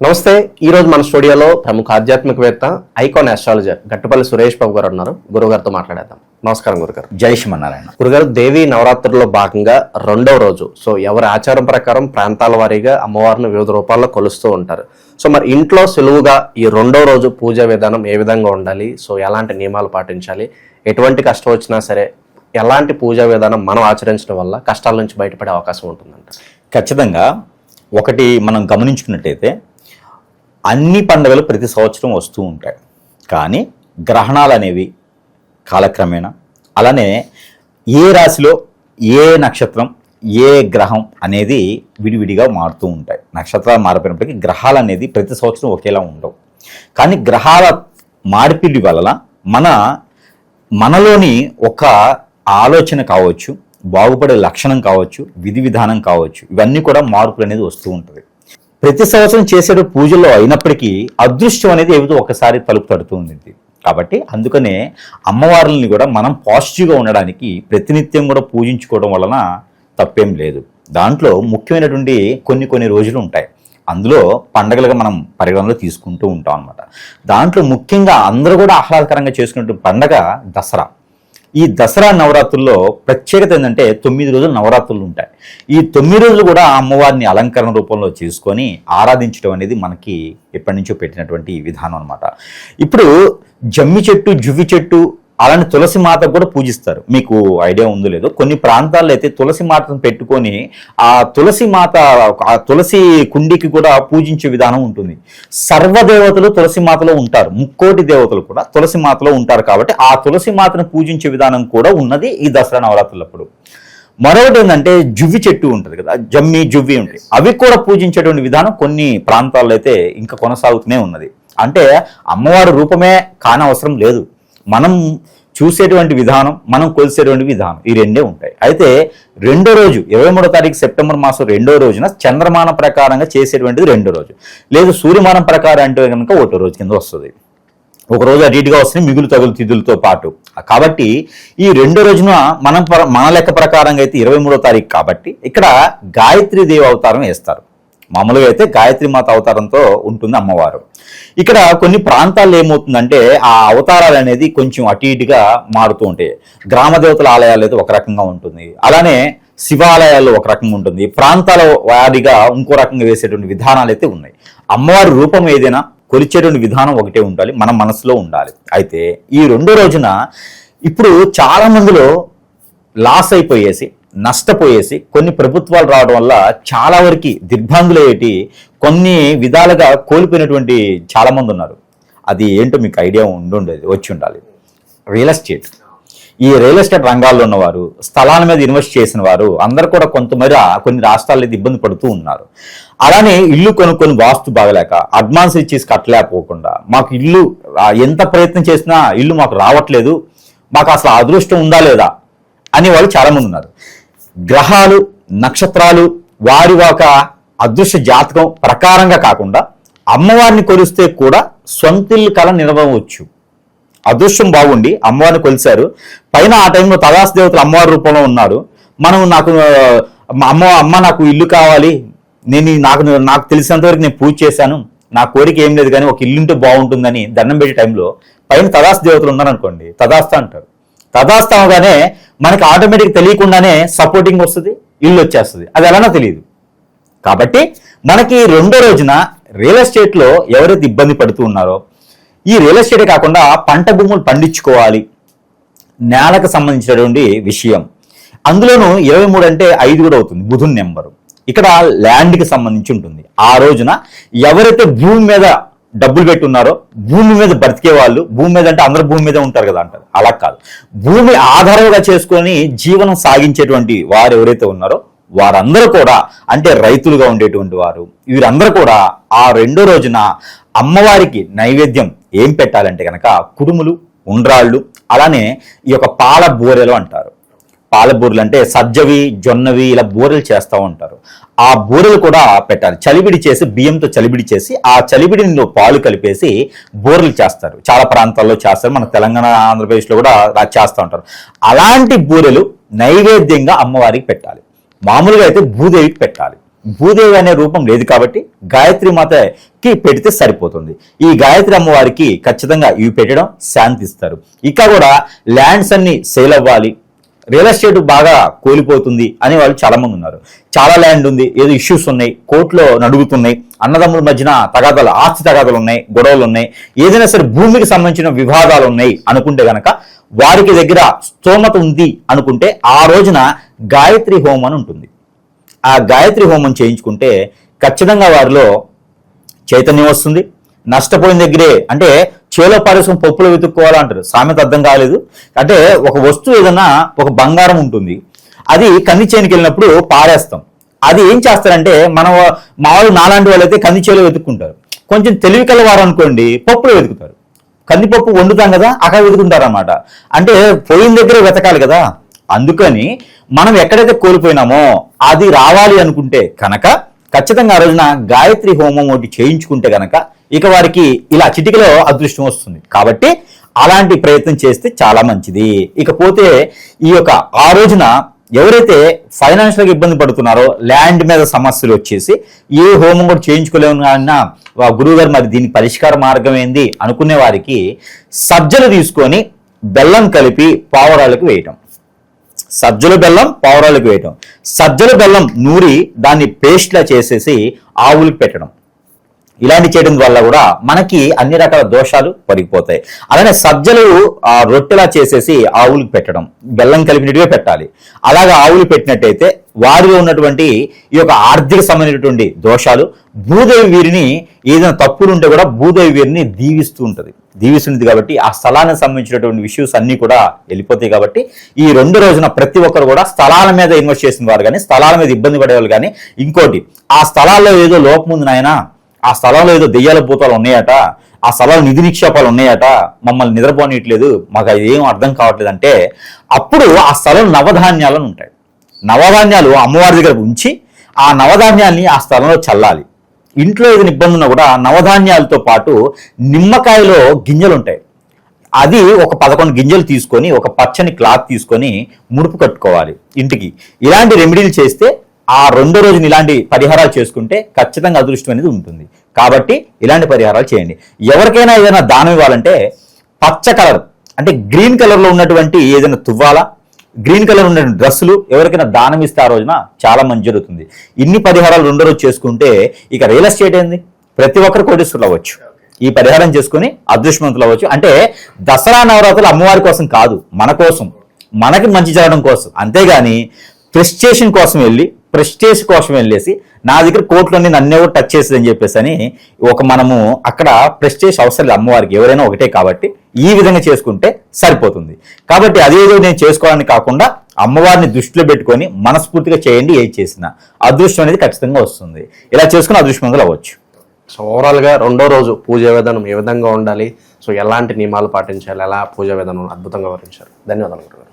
నమస్తే ఈ రోజు మన స్టూడియోలో ప్రముఖ ఆధ్యాత్మికవేత్త ఐకాన్ ఆస్ట్రాలజర్ గట్టుపల్లి సురేష్ బాబు గారు ఉన్నారు. గురుగారితో మాట్లాడేద్దాం. నమస్కారం గురుగారు జై శ్రీమన్నారాయణ. గురుగారు దేవి నవరాత్రుల్లో భాగంగా రెండవ రోజు సో ఎవరి ఆచారం ప్రకారం ప్రాంతాల వారీగా అమ్మవారిని వివిధ రూపాల్లో కొలుస్తూ ఉంటారు. సో మరి ఇంట్లో సులువుగా ఈ రెండవ రోజు పూజా విధానం ఏ విధంగా ఉండాలి? సో ఎలాంటి నియమాలు పాటించాలి? ఎటువంటి కష్టం వచ్చినా సరే ఎలాంటి పూజా విధానం మనం ఆచరించడం వల్ల కష్టాల నుంచి బయటపడే అవకాశం ఉంటుందంట ఖచ్చితంగా ఒకటి మనం గమనించుకున్నట్టయితే అన్ని పండుగలు ప్రతి సంవత్సరం వస్తూ ఉంటాయి. కానీ గ్రహణాలు అనేవి కాలక్రమేణా అలానే ఏ రాశిలో ఏ నక్షత్రం ఏ గ్రహం అనేది విడివిడిగా మారుతూ ఉంటాయి. నక్షత్రాలు మారిపోయినప్పటికీ గ్రహాలు అనేది ప్రతి సంవత్సరం ఒకేలా ఉండవు. కానీ గ్రహాల మార్పిడి వలన మన మనలోని ఒక ఆలోచన కావచ్చు బాగుపడే లక్షణం కావచ్చు విధి విధానం కావచ్చు ఇవన్నీ కూడా మార్పులు అనేది వస్తూ ఉంటుంది. ప్రతి సంవత్సరం చేసేట పూజలో అయినప్పటికీ అదృష్టం అనేది ఏదో ఒకసారి తలుపు తడుతూ ఉంది కాబట్టి అందుకనే అమ్మవార్లని కూడా మనం పాజిటివ్గా ఉండడానికి ప్రతినిత్యం కూడా పూజించుకోవడం వలన తప్పేం లేదు. దాంట్లో ముఖ్యమైనటువంటి కొన్ని కొన్ని రోజులు ఉంటాయి. అందులో పండగలుగా మనం పరిగణనలో తీసుకుంటూ ఉంటాం అనమాట దాంట్లో ముఖ్యంగా అందరూ కూడా ఆహ్లాదకరంగా చేసుకునే పండగ దసరా. ఈ దసరా నవరాత్రుల్లో ప్రత్యేకత ఏంటంటే తొమ్మిది రోజులు నవరాత్రులు ఉంటాయి. ఈ తొమ్మిది రోజులు కూడా అమ్మవారిని అలంకరణ రూపంలో చేసుకొని ఆరాధించడం అనేది మనకి ఎప్పటి నుంచో పెట్టినటువంటి విధానం అనమాట ఇప్పుడు జమ్మి చెట్టు జువ్వి చెట్టు అలానే తులసి మాత కూడా పూజిస్తారు. మీకు ఐడియా ఉందో లేదో. కొన్ని ప్రాంతాల్లో అయితే తులసి మాతను పెట్టుకొని ఆ తులసి మాత ఆ తులసి కుండికి కూడా పూజించే విధానం ఉంటుంది. సర్వదేవతలు తులసి మాతలో ఉంటారు. ముక్కోటి దేవతలు కూడా తులసి మాతలో ఉంటారు కాబట్టి ఆ తులసి మాతను పూజించే విధానం కూడా ఉన్నది ఈ దసరా నవరాత్రులప్పుడు. మరొకటి ఏంటంటే జువ్వి చెట్టు ఉంటుంది కదా జమ్మి జువ్వి ఉంటాయి అవి కూడా పూజించేటువంటి విధానం కొన్ని ప్రాంతాల్లో అయితే ఇంకా కొనసాగుతూనే ఉన్నది. అంటే అమ్మవారి రూపమే కానవసరం లేదు. మనం చూసేటువంటి విధానం మనం కొలిసేటువంటి విధానం ఈ రెండే ఉంటాయి. అయితే రెండో రోజు ఇరవై మూడో తారీఖు సెప్టెంబర్ మాసం రెండో రోజున చంద్రమానం ప్రకారంగా చేసేటువంటిది రెండో రోజు. లేదు సూర్యమానం ప్రకారం అంటే కనుక ఒకటో రోజు కింద వస్తుంది. ఒక రోజు అటు ఇటుగా వస్తుంది మిగులు తగులు తిథులతో పాటు. కాబట్టి ఈ రెండో రోజున మనం మన లెక్క ప్రకారంగా అయితే ఇరవై మూడో తారీఖు కాబట్టి ఇక్కడ గాయత్రి దేవి అవతారం వేస్తారు. మామూలుగా అయితే గాయత్రి మాత అవతారంతో ఉంటుంది అమ్మవారు. ఇక్కడ కొన్ని ప్రాంతాల్లో ఏమవుతుందంటే ఆ అవతారాలు అనేది కొంచెం అటు ఇటుగా మారుతూ ఉంటాయి. గ్రామ దేవతల ఆలయాలు అయితే ఒక రకంగా ఉంటుంది. అలానే శివాలయాల్లో ఒక రకంగా ఉంటుంది. ప్రాంతాల వారిగా ఇంకో రకంగా వేసేటువంటి విధానాలు అయితే ఉన్నాయి. అమ్మవారి రూపం ఏదైనా కొలిచేటువంటి విధానం ఒకటే ఉండాలి. మన మనసులో ఉండాలి. అయితే ఈ రెండో రోజున ఇప్పుడు చాలా మందిలో లాస్ అయిపోయేసి నష్టపోయేసి కొన్ని ప్రభుత్వాలు రావడం వల్ల చాలా వరకు దిగ్భ్రాంతులయ్యేటి కొన్ని విధాలుగా కోల్పోయినటువంటి చాలామంది ఉన్నారు. అది ఏంటో మీకు ఐడియా ఉండుండేది వచ్చి ఉండాలి. Real estate. ఈ రియల్ ఎస్టేట్ రంగాల్లో ఉన్నవారు స్థలాల మీద ఇన్వెస్ట్ చేసిన వారు అందరు కూడా కొంతమేర కొన్ని రాష్ట్రాల్లో ఇబ్బంది పడుతూ ఉన్నారు. అలానే ఇల్లు కొనుక్కొని వాస్తు బాగలేక అడ్వాన్స్ ఇచ్చేసి కట్టలేకపోకుండా మాకు ఇల్లు ఎంత ప్రయత్నం చేసినా ఇల్లు మాకు రావట్లేదు మాకు అసలు అదృష్టం ఉందా లేదా అని వాళ్ళు చాలా మంది ఉన్నారు. గ్రహాలు నక్షత్రాలు వారి ఒక అదృష్ట జాతకం ప్రకారంగా కాకుండా అమ్మవారిని కొలిస్తే కూడా సొంతిల్లు కళ నిలవవచ్చు. అదృష్టం బాగుండి అమ్మవారిని కొలిశారు. పైన ఆ టైంలో తదాస్ దేవతలు అమ్మవారి రూపంలో ఉన్నారు. మనం నాకు మా అమ్మ అమ్మ నాకు ఇల్లు కావాలి. నేను నాకు నాకు తెలిసినంత వరకు నేను పూజ చేశాను. నా కోరిక ఏం లేదు కానీ ఒక ఇల్లుంటే బాగుంటుందని దండం పెట్టే టైంలో పైన తదాస్ దేవతలు ఉన్నారనుకోండి తదాస్త అంటారు. తదాస్తవగానే మనకి ఆటోమేటిక్ తెలియకుండానే సపోర్టింగ్ వస్తుంది ఇల్లు వచ్చేస్తుంది. అది ఎలానో తెలియదు కాబట్టి మనకి రెండో రోజున రియల్ ఎస్టేట్లో ఎవరైతే ఇబ్బంది పడుతూ ఉన్నారో ఈ రియల్ ఎస్టేటే కాకుండా పంట భూములు పండించుకోవాలి నేలకు సంబంధించినటువంటి విషయం. అందులోనూ ఇరవై మూడు అంటే ఐదు కూడా అవుతుంది బుధుని నెంబరు. ఇక్కడ ల్యాండ్కి సంబంధించి ఉంటుంది. ఆ రోజున ఎవరైతే భూమి మీద డబ్బులు పెట్టున్నారో భూమి మీద బ్రతికే వాళ్ళు భూమి మీద అంటే అందరు భూమి మీద ఉంటారు కదా అంటారు. అలా కాదు. భూమి ఆధారంగా చేసుకొని జీవనం సాగించేటువంటి వారు ఎవరైతే ఉన్నారో వారందరూ కూడా అంటే రైతులుగా ఉండేటువంటి వారు వీరందరూ కూడా ఆ రెండో రోజున అమ్మవారికి నైవేద్యం ఏం పెట్టాలంటే కనుక కుడుములు ఉండ్రాళ్ళు అలానే ఈ యొక్క పాల బూరెలు అంటారు. పాల బూరెలు అంటే సజ్జవి జొన్నవి ఇలా బూరెలు చేస్తూ ఉంటారు. ఆ బూరెలు కూడా పెట్టాలి. చలిబిడి చేసి బియ్యంతో చలిబిడి చేసి ఆ చలివిడిలో పాలు కలిపేసి బూరెలు చేస్తారు. చాలా ప్రాంతాల్లో చేస్తారు. మన తెలంగాణ ఆంధ్రప్రదేశ్లో కూడా చేస్తూ ఉంటారు. అలాంటి బూరెలు నైవేద్యంగా అమ్మవారికి పెట్టాలి. మామూలుగా అయితే భూదేవికి పెట్టాలి. భూదేవి అనే రూపం లేదు కాబట్టి గాయత్రి మాతకి పెడితే సరిపోతుంది. ఈ గాయత్రి అమ్మవారికి ఖచ్చితంగా ఇవి పెట్టడం శాంతిస్తారు. ఇక కూడా ల్యాండ్స్ అన్ని సేల్ అవ్వాలి. రియల్ ఎస్టేట్ బాగా కోల్పోతుంది అనే వాళ్ళు చాలా మంది ఉన్నారు. చాలా ల్యాండ్ ఉంది ఏదో ఇష్యూస్ ఉన్నాయి కోర్టులో నడుగుతున్నాయి అన్నదమ్ముల మధ్యన తగాదాలు ఆస్తి తగాదాలు ఉన్నాయి గొడవలు ఉన్నాయి ఏదైనా సరే భూమికి సంబంధించిన వివాదాలు ఉన్నాయి అనుకుంటే గనక వారికి దగ్గర స్తోమత ఉంది అనుకుంటే ఆ రోజున గాయత్రి హోమం అని ఉంటుంది. ఆ గాయత్రి హోమం చేయించుకుంటే ఖచ్చితంగా వారిలో చైతన్యం వస్తుంది నష్టపోయిన దగ్గరే అంటే చేలో పారేసుకుని పప్పులో వెతుక్కోవాలంటారు సామెత అర్థం కాలేదు. అంటే ఒక వస్తువు ఏదన్నా ఒక బంగారం ఉంటుంది. అది కంది చేనుకి వెళ్ళినప్పుడు పారేస్తాం. అది ఏం చేస్తారంటే మనం మామూలు నాలాంటి వాళ్ళైతే కంది చేలో వెతుక్కుంటారు. కొంచెం తెలివి కలవారు అనుకోండి పప్పులో వెతుకుతారు. కందిపప్పు వండుతాం కదా అక్కడ వెతుకుంటారు అనమాట అంటే పోయిన దగ్గరే వెతకాలి కదా. అందుకని మనం ఎక్కడైతే కోల్పోయినామో అది రావాలి అనుకుంటే కనుక ఖచ్చితంగా ఆ రోజున గాయత్రి హోమం ఒకటి చేయించుకుంటే కనుక ఇక వారికి ఇలా చిటికలో అదృష్టం వస్తుంది. కాబట్టి అలాంటి ప్రయత్నం చేస్తే చాలా మంచిది. ఇకపోతే ఈ యొక్క ఆ రోజున ఎవరైతే ఫైనాన్షియల్గా ఇబ్బంది పడుతున్నారో ల్యాండ్ మీద సమస్యలు వచ్చేసి ఏ హోమం కూడా చేయించుకోలేము అన్నా గురువు గారు మరి దీని పరిష్కార మార్గం ఏంది అనుకునే వారికి సజ్జలు తీసుకొని బెల్లం కలిపి పావురాలకు వేయటం. సజ్జల బెల్లం పావురాలకు వేయటం. సజ్జల బెల్లం నూరి దాన్ని పేస్ట్లా చేసేసి ఆవులకు పెట్టడం. ఇలాంటి చేయడం వల్ల కూడా మనకి అన్ని రకాల దోషాలు పరిగిపోతాయి అలానే సజ్జలు ఆ రొట్టెలా చేసేసి ఆవులకు పెట్టడం బెల్లం కలిపినట్టుగా పెట్టాలి. అలాగా ఆవులు పెట్టినట్టయితే వారిలో ఉన్నటువంటి ఈ యొక్క ఆర్థిక సంబంధించినటువంటి దోషాలు భూదేవి వీరిని ఏదైనా తప్పులు ఉంటే కూడా భూదేవి వీరిని దీవిస్తూ ఉంటుంది. దీవిస్తుంది కాబట్టి ఆ స్థలానికి సంబంధించినటువంటి ఇష్యూస్ అన్నీ కూడా వెళ్ళిపోతాయి కాబట్టి ఈ రెండు రోజున ప్రతి ఒక్కరు కూడా స్థలాల మీద ఇన్వెస్ట్ చేసిన వారు కానీ స్థలాల మీద ఇబ్బంది పడేవాళ్ళు కానీ ఇంకోటి ఆ స్థలాల్లో ఏదో లోపం ఉంది నాయనా ఆ స్థలంలో ఏదో దెయ్యాల భూతాలు ఉన్నాయట ఆ స్థలాలు నిధి నిక్షేపాలు ఉన్నాయట మమ్మల్ని నిద్రపోనియట్లేదు మాకు అది ఏం అర్థం కావట్లేదు అంటే అప్పుడు ఆ స్థలం నవధాన్యాలను ఉంటాయి. నవధాన్యాలు అమ్మవారి దగ్గర ఉంచి ఆ నవధాన్యాల్ని ఆ స్థలంలో చల్లాలి. ఇంట్లో ఏదైనా ఇబ్బంది ఉన్నా కూడా నవధాన్యాలతో పాటు నిమ్మకాయలో గింజలు ఉంటాయి అది ఒక పదకొండు గింజలు తీసుకొని ఒక పచ్చని క్లాత్ తీసుకొని ముడుపు కట్టుకోవాలి ఇంటికి. ఇలాంటి రెమెడీలు చేస్తే ఆ రెండో రోజున ఇలాంటి పరిహారాలు చేసుకుంటే ఖచ్చితంగా అదృష్టం అనేది ఉంటుంది. కాబట్టి ఇలాంటి పరిహారాలు చేయండి. ఎవరికైనా ఏదైనా దానం ఇవ్వాలంటే పచ్చ కలర్ అంటే గ్రీన్ కలర్లో ఉన్నటువంటి ఏదైనా తువ్వాల గ్రీన్ కలర్ ఉన్న డ్రెస్సులు ఎవరికైనా దానం ఇస్తే ఆ రోజున చాలా మంచి జరుగుతుంది. ఇన్ని పరిహారాలు రెండో రోజు చేసుకుంటే ఇక రియల్ ఎస్టేట్ ఏంది? ప్రతి ఒక్కరు కోటీశ్వరులు అవ్వచ్చు. ఈ పరిహారం చేసుకుని అదృష్టవంతులు అవ్వచ్చు. అంటే దసరా నవరాత్రులు అమ్మవారి కోసం కాదు మన కోసం మనకి మంచి జరగడం కోసం. అంతేగాని ప్రెస్టేషన్ కోసం వెళ్ళి ప్రెస్టేజ్ కోసం వెళ్ళేసి నా దగ్గర కోట్లన్నీ నన్నెవరు టచ్ చేస్తుంది అని చెప్పేసి అని ఒక మనము అక్కడ ప్రెస్టేజ్ అవసరం లేదు అమ్మవారికి ఎవరైనా ఒకటే కాబట్టి ఈ విధంగా చేసుకుంటే సరిపోతుంది. కాబట్టి అదేదో నేను చేసుకోవాలని కాకుండా అమ్మవారిని దృష్టిలో పెట్టుకొని మనస్ఫూర్తిగా చేయండి ఏది చేసినా. అదృష్టం అనేది ఖచ్చితంగా వస్తుంది. ఇలా చేసుకుని అదృష్టవంతులు అవ్వచ్చు. సో ఓవరాల్గా రెండో రోజు పూజ విధానం ఏ విధంగా ఉండాలి? సో ఎలాంటి నియమాలు పాటించాలి? ఎలా పూజ విధానం అద్భుతంగా వివరించారు? ధన్యవాదాలు.